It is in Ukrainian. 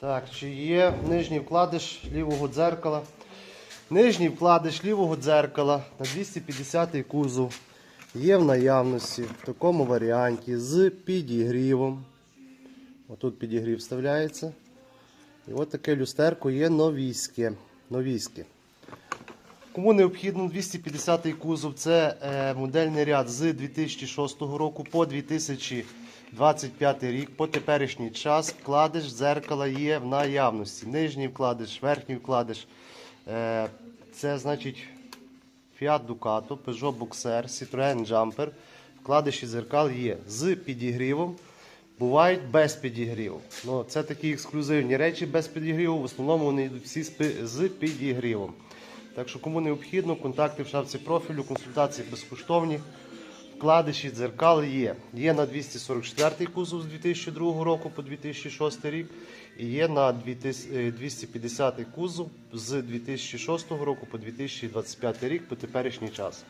Так, чи є нижній вкладиш лівого дзеркала? Нижній вкладиш лівого дзеркала на 250 кузов є в наявності в такому варіанті з підігрівом. Отут підігрів вставляється. І от таке люстерко є новійське. новійське. Кому необхідно 250-й кузов, це е, модельний ряд з 2006 року по 2025 рік. По теперішній час вкладиш дзеркала є в наявності. Нижній вкладиш, верхній вкладиш. Е, це значить Fiat Ducato, Peugeot Boxer, Citroën Jumper. Вкладиші дзеркал є з підігрівом. Бувають без підігріву. Ну, це такі ексклюзивні речі без підігріву. В основному вони йдуть всі з підігрівом. Так що, кому необхідно, контакти в шапці профілю, консультації безкоштовні. Вкладиші дзеркал є. Є на 244 кузов з 2002 року по 2006 рік. І є на 2000 е, 250 кузов з 2006 року по 2025 рік по теперішній час.